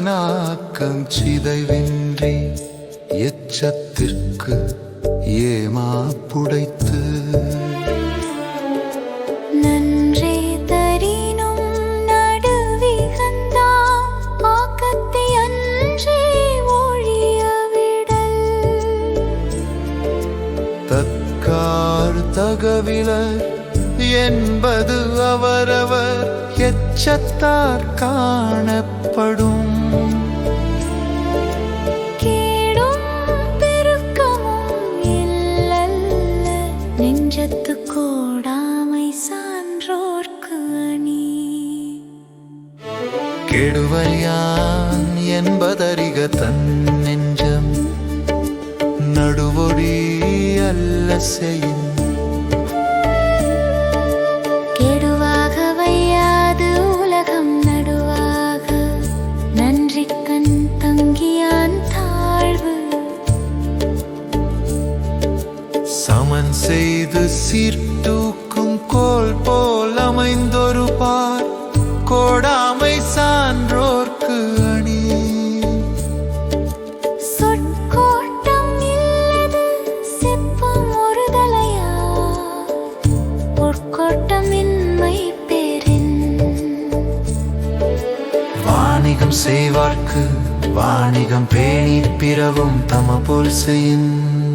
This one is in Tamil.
மாணிக்கம் சிதைவின்றி எச்சத்திற்கு ஏமா புடைத்து. தற்கார் தகவிலர் என்பது அவரவர் எச்சத்தார் காணப்படும். நெஞ்சத்து கோடாமை சான்றோர்க்கு அணி. கெடுவலியான் என்பதறிக தன் நெஞ்சம். நடுவொடி அல்ல செய்யும் செய்து சீர்தூக்கும் கோல் போல் அமைந்தொரு பார். கோடாமை சான்றோர்க்கு அணி. வாணிகம் செய்வார்க்கு வாணிகம் பேணி பிறவும் தம போல் செய்யின்.